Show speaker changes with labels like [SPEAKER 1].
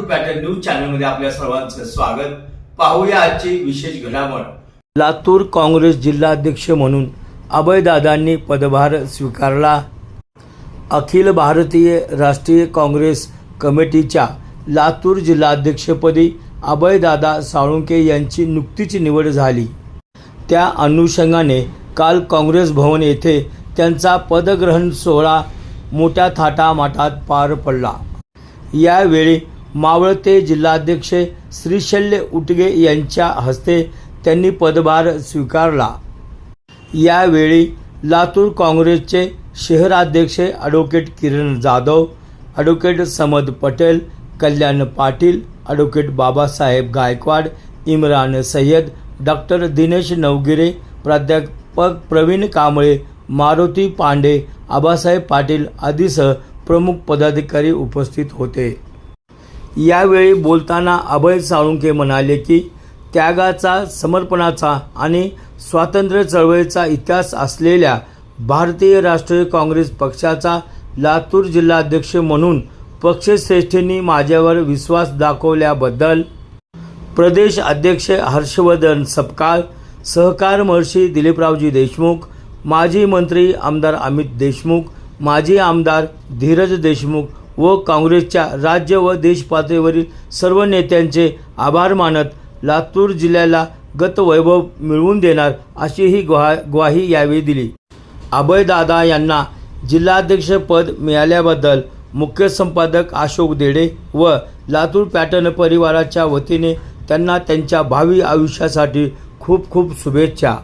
[SPEAKER 1] News चॅनलमध्ये आपल्या सर्वांचं स्वागत. पाहूया आजची विशेष घडामोड.
[SPEAKER 2] लातूर काँग्रेस जिल्हाध्यक्ष म्हणून अभयदादांनी पदभार स्वीकारला. अखिल भारतीय राष्ट्रीय काँग्रेस कमिटीच्या लातूर जिल्हाध्यक्षपदी अभयदादा साळुंके यांची नुकतीच निवड झाली. त्या अनुषंगाने काल काँग्रेस भवन येथे त्यांचा पदग्रहण सोहळा मोठ्या थाटामाटात पार पडला. यावेळी मावळते जिल्हाध्यक्ष श्रीशल्य उटगे यांच्या हस्ते त्यांनी पदभार स्वीकारला. यावेळी लातूर काँग्रेसचे शहराध्यक्ष advocate Kiran Jadhav advocate Samad Patel Kalyan Patil advocate Babasaheb Gaikwad Imran Sayyad doctor Dinesh Navgire प्राध्यापक प्रवीण कांबळे मारुती पांडे आबासाहेब पाटील आदीसह प्रमुख पदाधिकारी उपस्थित होते. यावेळी बोलताना अभय साळुंके म्हणाले की त्यागाचा समर्पणाचा आणि स्वातंत्र्य चळवळीचा इतिहास असलेल्या भारतीय राष्ट्रीय काँग्रेस पक्षाचा लातूर जिल्हाध्यक्ष म्हणून पक्षश्रेष्ठींनी माझ्यावर विश्वास दाखवल्याबद्दल प्रदेश अध्यक्ष हर्षवर्धन सपकाळ सहकार महर्षी दिलीपरावजी देशमुख माजी मंत्री आमदार अमित देशमुख माजी आमदार धीरज देशमुख व काँग्रेसच्या राज्य व देश पातळीवरील सर्व नेत्यांचे आभार मानत लातूर जिल्ह्याला गतवैभव मिळवून देणार अशीही ग्वा ग्वाही यावेळी दिली. अभयदादा यांना जिल्हाध्यक्षपद मिळाल्याबद्दल मुख्य संपादक अशोक देडे व लातूर पॅटर्न परिवाराच्या वतीने त्यांना त्यांच्या भावी आयुष्यासाठी खूप खूप शुभेच्छा.